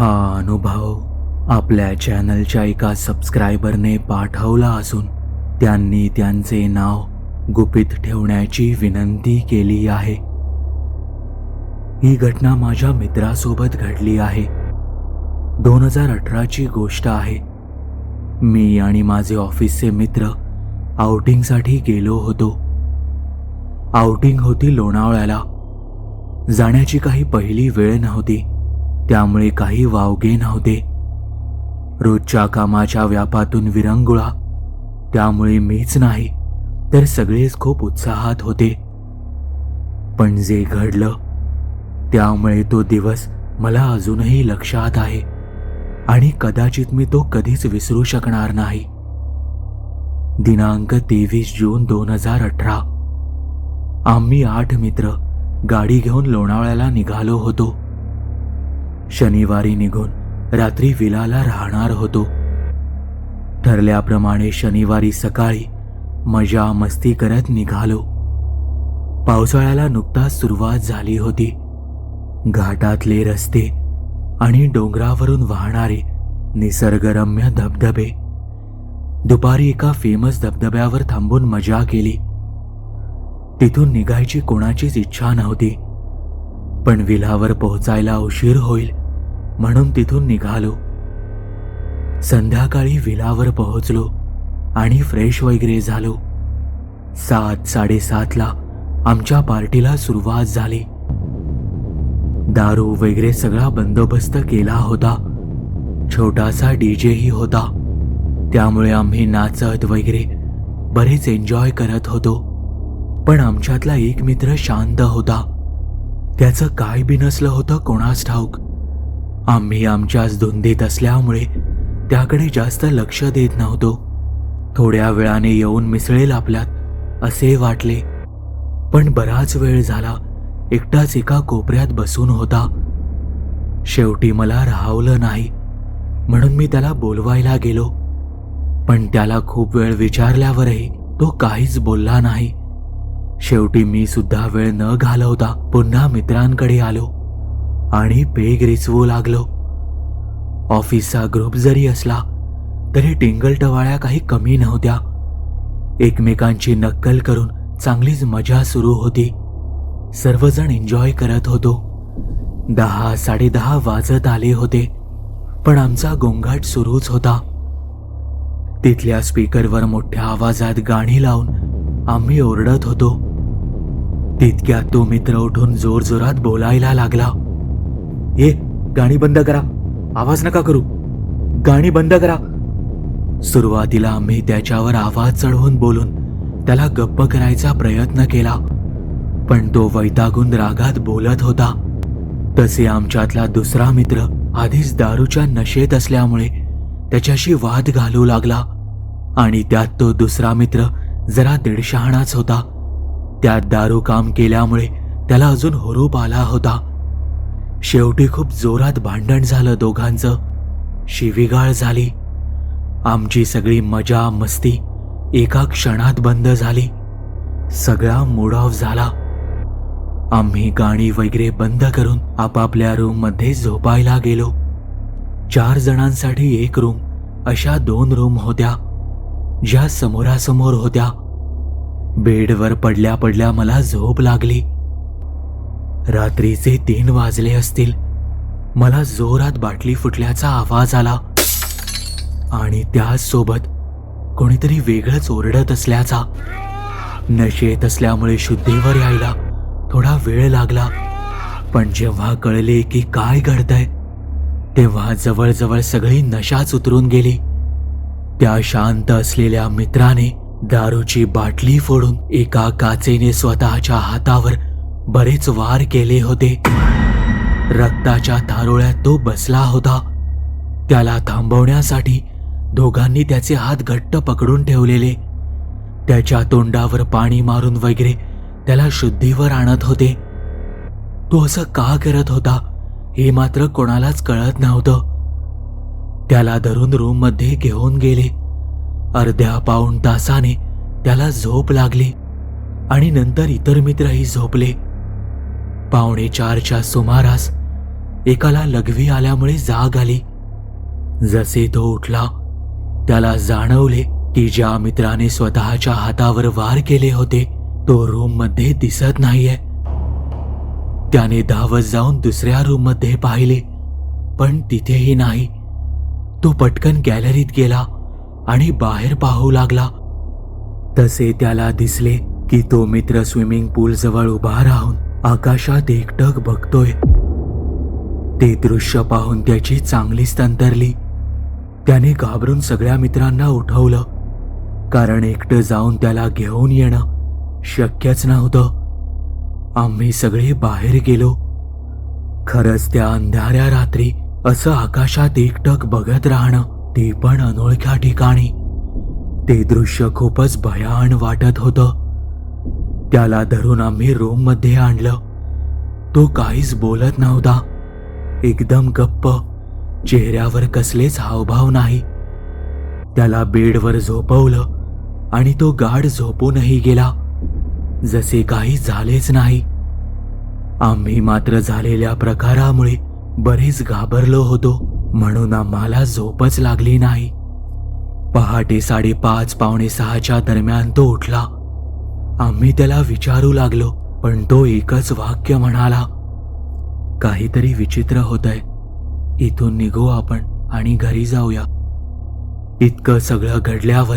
हा अनुभव आपल्या चॅनलच्या एका सबस्क्रायबरने पाठवला असून त्यांनी त्यांचे नाव गुपित ठेवण्याची विनंती केली आहे. ही घटना माझ्या मित्रासोबत घडली आहे. दोन हजार अठराची गोष्ट आहे. मी आणि माझे ऑफिसचे मित्र आउटिंगसाठी गेलो होतो. आउटिंग होती लोणावळ्याला. जाण्याची काही पहिली वेळ नव्हती. त्यामुळे काही वावगे नव्हते. रोजच्या कामाच्या व्यापातून विरंगुळा. त्यामुळे मीच नाही तर सगळेच खूप उत्साहात होते. पण जे घडलं त्यामुळे तो दिवस मला अजूनही लक्षात आहे आणि कदाचित मी तो कधीच विसरू शकणार नाही. दिनांक तेवीस जून दोन हजार अठरा. आम्ही आठ मित्र गाडी घेऊन लोणावळ्याला निघालो होतो. शनिवारी निघून रात्री विलाला राहणार होतो. ठरल्याप्रमाणे शनिवारी सकाळी मजा मस्ती करत निघालो. पावसाळ्याला नुकताच सुरुवात झाली होती. घाटातले रस्ते आणि डोंगरावरून वाहणारे निसर्गरम्य धबधबे. दुपारी एका फेमस धबधब्यावर थांबून मजा केली. तिथून निघायची कोणाचीच इच्छा नव्हती. पण विलावर पोहोचायला उशीर होईल म्हणून तिथून निघालो. संध्याकाळी विलावर पोहोचलो आणि फ्रेश वगैरे झालो. सात साडेसातला आमच्या पार्टीला सुरुवात झाली. दारू वगैरे सगळा बंदोबस्त केला होता. छोटासा डीजेही होता. त्यामुळे आम्ही नाचत वगैरे बरेच एन्जॉय करत होतो. पण आमच्यातला एक मित्र शांत होता. त्याचं काय बी नसलं होतं कोणास ठाऊक. आम्ही आमच्याच धुंदीत असल्यामुळे त्याकडे जास्त लक्ष देत नव्हतो. थोड्या वेळाने येऊन मिसळेल आपल्यात असे वाटले. पण बराच वेळ झाला एकटाच एका कोपऱ्यात बसून होता. शेवटी मला राहवलं नाही म्हणून मी त्याला बोलवायला गेलो. पण त्याला खूप वेळ विचारल्यावरही तो काहीच बोलला नाही. शेवटी मी सुद्धा वेळ न घालवता पुन्हा मित्रांकडे आलो. आणि पेग रिचवू लागलो. ऑफिसचा ग्रुप जरी असला तरी टिंगलटवाळ्या काही कमी नव्हत्या. एकमेकांची नक्कल करून चांगलीच मजा सुरू होती. सर्वजण एन्जॉय करत होतो. दहा साडेदहा वाजत आले होते पण आमचा गोंगाट सुरूच होता. तिथल्या स्पीकरवर मोठ्या आवाजात गाणी लावून आम्ही ओरडत होतो. तितक्यात तो मित्र उठून जोरजोरात बोलायला लागला. ये गाणी बंद करा. आवाज नका करू. गाणी बंद करा. सुरुवातीला आम्ही त्याच्यावर आवाज चढवून बोलून त्याला गप्प करायचा प्रयत्न केला. पण तो वैतागून रागात बोलत होता. तसे आमच्यातला दुसरा मित्र आधीच दारूच्या नशेत असल्यामुळे त्याच्याशी वाद घालू लागला. आणि त्यात तो दुसरा मित्र जरा दीडशहाणाच होता. त्यात दारू काम केल्यामुळे त्याला अजून हुरूप आला होता. शेवटी खूप जोरात भांडण झालं दोघांचं. शिवीगाळ झाली. आमची सगळी मजा मस्ती एका क्षणात बंद झाली. सगळा मूड ऑफ झाला. आम्ही गाणी वगैरे बंद करून आपापल्या रूममध्ये झोपायला गेलो. चार जणांसाठी एक रूम अशा दोन रूम होत्या ज्या समोरासमोर होत्या. बेडवर पडल्या पडल्या मला झोप लागली. रात्रीचे तीन वाजले असतील मला जोरात बाटली फुटल्याचा आवाज आला. आणि त्याचसोबत कोणीतरी वेगळंच ओरडत असल्याचा. नशेत असल्यामुळे शुद्धीवर यायला थोडा वेळ लागला. पण जेव्हा कळले की काय घडतंय तेव्हा जवळजवळ सगळी नशाच उतरून गेली. त्या शांत असलेल्या मित्राने दारूची बाटली फोडून एका काचेने स्वतःच्या हातावर बरेच वार केले होते. रक्ताच्या थारोळ्यात तो बसला होता. त्याला थांबवण्यासाठी दोघांनी त्याचे हात घट्ट पकडून ठेवलेले. त्याच्या तोंडावर पाणी मारून वगैरे त्याला शुद्धीवर आणत होते. तो असं का करत होता हे मात्र कोणालाच कळत नव्हतं. त्याला धरून रूममध्ये घेऊन गेले. अर्ध्या पाऊण तासाने त्याला झोप लागली आणि नंतर इतर मित्रही झोपले. पावणे चारच्या सुमारास एकाला लघवी आल्यामुळे जाग आली. जसे तो उठला त्याला जाणवले की ज्या मित्राने स्वतःच्या हातावर वार केले होते तो रूममध्ये दिसत नाहीये. त्याने धावत जाऊन दुसऱ्या रूममध्ये पाहिले पण तिथेही नाही. तो पटकन गॅलरीत गेला आणि बाहेर पाहू लागला. तसे त्याला दिसले की तो मित्र स्विमिंग पूल जवळ उभा राहून आकाशात एकटक बघतोय. ते दृश्य पाहून त्याची चांगलीच तंतरली त्याने घाबरून सगळ्या मित्रांना उठवलं. कारण एकटं जाऊन त्याला घेऊन येणं शक्यच नव्हतं. आम्ही सगळे बाहेर गेलो. खरंच त्या अंधाऱ्या रात्री असं आकाशात एकटक बघत राहणं ते पण अनोळख्या ठिकाणी. ते दृश्य खूपच भयान वाटत होतं. त्याला धरून आम्ही रूममध्ये आणलं. तो काहीच बोलत नव्हता. एकदम गप्प. चेहऱ्यावर कसलेच हावभाव नाही. त्याला बेडवर झोपवलं आणि तो गाढ झोपूनही गेला. जसे काही झालेच नाही. आम्ही मात्र झालेल्या प्रकारामुळे बरेच घाबरलो होतो म्हणून आम्हाला झोपच लागली नाही. पहाटे साडेपाच पावणे सहाच्या दरम्यान तो उठला. आम्ही त्याला विचारू लागलो पण तो एकच वाक्य म्हणाला काहीतरी विचित्र होतंय. इथून निघू आपण आणि घरी जाऊया. इतकं सगळं घडल्यावर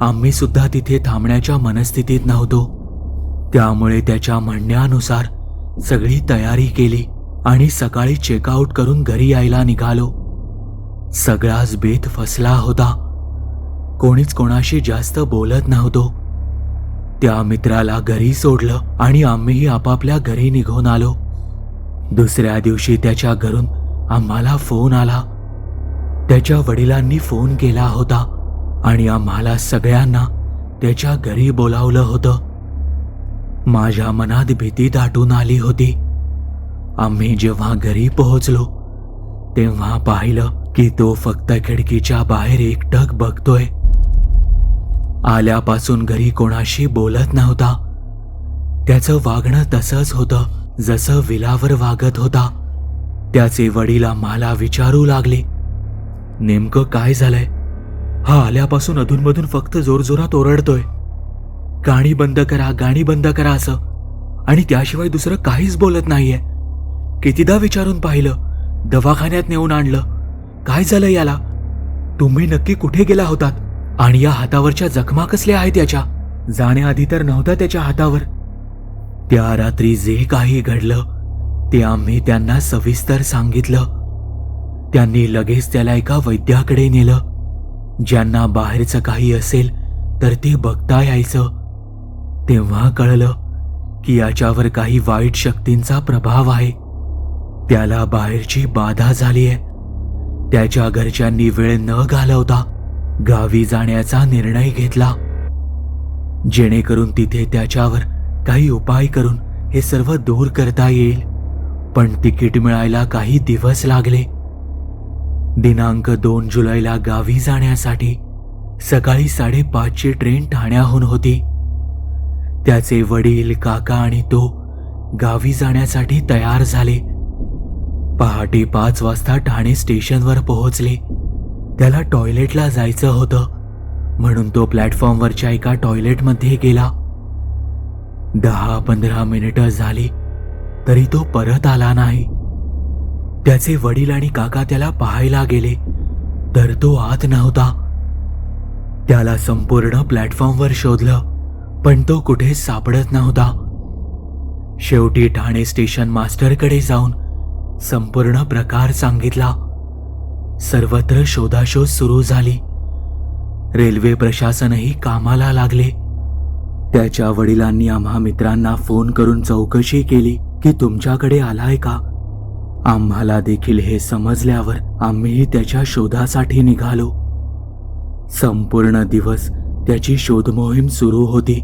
आम्ही सुद्धा तिथे थांबण्याच्या मनस्थितीत नव्हतो. त्यामुळे त्याच्या म्हणण्यानुसार सगळी तयारी केली आणि सकाळी चेकआउट करून घरी यायला निघालो. सगळाच बेत फसला होता. कोणीच कोणाशी जास्त बोलत नव्हतो. त्या मित्राला घरी सोडलं आणि आम्हीही आपापल्या घरी निघून आलो. दुसऱ्या दिवशी त्याच्या घरून आम्हाला फोन आला. त्याच्या वडिलांनी फोन केला होता आणि आम्हाला सगळ्यांना त्याच्या घरी बोलावलं होतं. माझ्या मनात भीती दाटून आली होती. आम्ही जेव्हा घरी पोहोचलो तेव्हा पाहिलं की तो फक्त खिडकीच्या बाहेर एकटक बघतोय. आल्यापासून घरी कोणाशी बोलत नव्हता. त्याचं वागणं तसंच होतं जसं विलावर वागत होता. त्याचे वडील आम्हाला विचारू लागले नेमकं काय झालंय? हा आल्यापासून अधूनमधून फक्त जोरजोरात ओरडतोय. गाणी बंद करा गाणी बंद करा असं. आणि त्याशिवाय दुसरं काहीच बोलत नाहीये. कितीदा विचारून पाहिलं दवाखान्यात नेऊन आणलं. काय झालं याला? तुम्ही नक्की कुठे गेला होतात? आणि या हातावरच्या जखमा कसल्या आहेत त्याच्या जाण्याआधी तर नव्हता त्याच्या हातावर. त्या रात्री जे काही घडलं ते आम्ही त्यांना सविस्तर सांगितलं. त्यांनी लगेच त्याला एका वैद्याकडे नेलं. ज्यांना बाहेरचं काही असेल तर ते बघता यायचं. तेव्हा कळलं की याच्यावर काही वाईट शक्तींचा प्रभाव आहे. त्याला बाहेरची बाधा झालीय. त्याच्या घरच्यांनी वेळ न घालवता गावी जाण्याचा निर्णय घेतला. जेणेकरून तिथे त्याच्यावर काही उपाय करून हे सर्व दूर करता येईल. पण तिकीट मिळायला काही दिवस लागले. दिनांक दोन जुलैला गावी जाण्यासाठी सकाळी साडेपाचची ट्रेन ठाण्याहून होती. त्याचे वडील काका आणि तो गावी जाण्यासाठी तयार झाले. पहाटे पाच वाजता ठाणे स्टेशनवर पोहोचले. त्याला टॉयलेटला जायचं होतं. म्हणून तो प्लॅटफॉर्मवरच्या एका टॉयलेटमध्ये गेला. दहा पंधरा मिनिटं झाली तरी तो परत आला नाही. त्याचे वडील आणि काका त्याला पाहायला गेले तर तो आत नव्हता. त्याला संपूर्ण प्लॅटफॉर्मवर शोधलं पण तो कुठे सापडत नव्हता. शेवटी ठाणे स्टेशन मास्टरकडे जाऊन संपूर्ण प्रकार सांगितला. सर्वत्र शोधाशोध सुरू झाली. रेल्वे प्रशासनही कामाला लागले. त्याच्या वडिलांनी आम्हा मित्रांना फोन करून चौकशी केली की तुमच्याकडे आलाय का? आम्हाला देखील हे समजल्यावर आम्हीही त्याच्या शोधासाठी निघालो. संपूर्ण दिवस त्याची शोधमोहीम सुरू होती.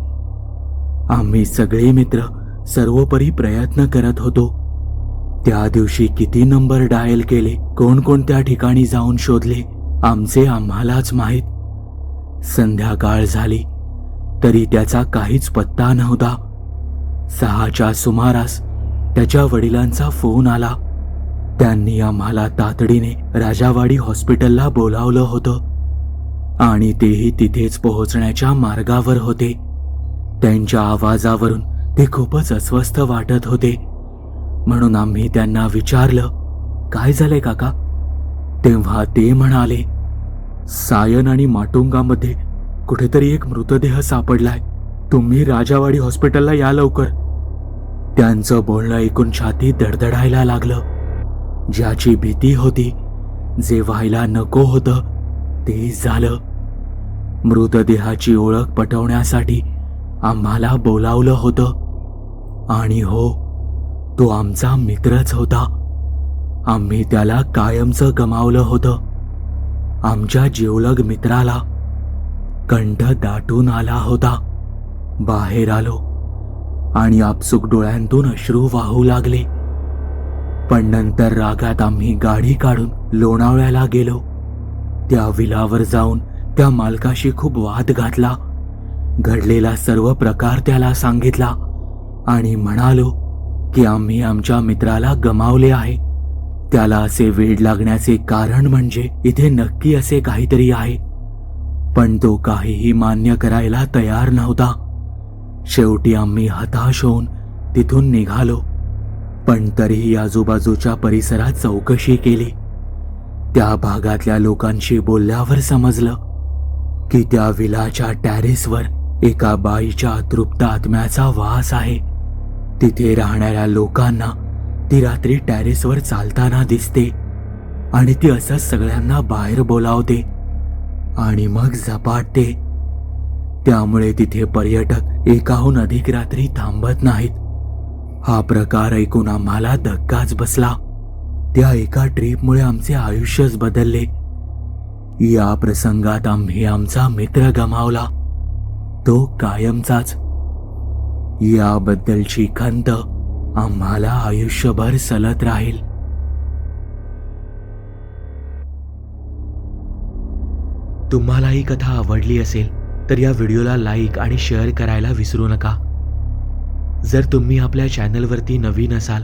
आम्ही सगळे मित्र सर्वोपरी प्रयत्न करत होतो. त्या दिवशी किती नंबर डायल केले कोणकोणत्या ठिकाणी जाऊन शोधले आमचे आम्हालाच माहीत. संध्याकाळ झाली तरी त्याचा काहीच पत्ता नव्हता. सहाच्या सुमारास त्याच्या वडिलांचा फोन आला. त्यांनी आम्हाला तातडीने राजावाडी हॉस्पिटलला बोलावलं होतं आणि तेही तिथेच पोहोचण्याच्या मार्गावर होते. त्यांच्या आवाजावरून ते खूपच अस्वस्थ वाटत होते. म्हणून आम्ही त्यांना विचारलं काय झालंय काका? तेव्हा ते म्हणाले सायन आणि माटुंगामध्ये कुठेतरी एक मृतदेह सापडलाय. तुम्ही राजावाडी हॉस्पिटलला या लवकर. त्यांचं बोलणं ऐकून छाती दडदडायला लागलं. ज्याची भीती होती जे व्हायला नको होतं ते झालं. मृतदेहाची ओळख पटवण्यासाठी आम्हाला बोलावलं होतं. आणि हो तो आमचा मित्रच होता. आम्ही त्याला कायमचं गमावलं होतं. आमच्या जिवलग मित्राला कंठ दाटून आला होता. बाहेर आलो आणि आपसुक डोळ्यांतून अश्रू वाहू लागले. पण नंतर रागात आम्ही गाडी काढून लोणावळ्याला गेलो. त्या विलावर जाऊन त्या मालकाशी खूप वाद घातला. घडलेला सर्व प्रकार त्याला सांगितला आणि म्हणालो की आम्ही आमच्या मित्राला गमावले आहे. त्याला असे वेड लागण्याचे कारण म्हणजे इथे नक्की असे काहीतरी आहे. पण तो काहीही मान्य करायला तयार नव्हता. शेवटी आम्ही हताश होऊन तिथून निघालो. पण तरीही आजूबाजूच्या परिसरात चौकशी केली. त्या भागातल्या लोकांशी बोलल्यावर समजलं की त्या विलाच्या टॅरेसवर एका बाईच्या अतृप्त आत्म्याचा वास आहे. तिथे राहणाऱ्या लोकांना ती रात्री टॅरेसवर चालताना दिसते आणि ती असं सगळ्यांना बाहेर बोलावते आणि मग झपाटते. त्यामुळे तिथे पर्यटक एकाहून अधिक रात्री थांबत नाहीत. हा प्रकार ऐकून आम्हाला धक्काच बसला. त्या एका ट्रीपमुळे आमचे आयुष्यच बदलले. या प्रसंगात आम्ही आमचा मित्र गमावला. तो कायमचाच. याबद्दलची खंत आम्हाला आयुष्यभर सलत राहील. तुम्हाला ही कथा आवडली असेल तर या व्हिडिओला लाईक आणि शेअर करायला विसरू नका. जर तुम्ही आपल्या चॅनलवरती नवीन असाल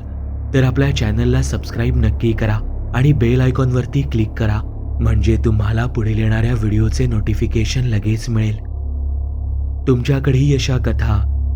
तर आपल्या चॅनलला सबस्क्राईब नक्की करा आणि बेल आयकॉनवरती क्लिक करा म्हणजे तुम्हाला पुढील येणाऱ्या व्हिडिओचे नोटिफिकेशन लगेच मिळेल. तुमच्याकडेही अशा कथा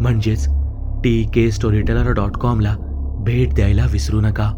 म्हणजेच टी के स्टोरीटेलर डॉट कॉमला भेट द्यायला विसरू नका.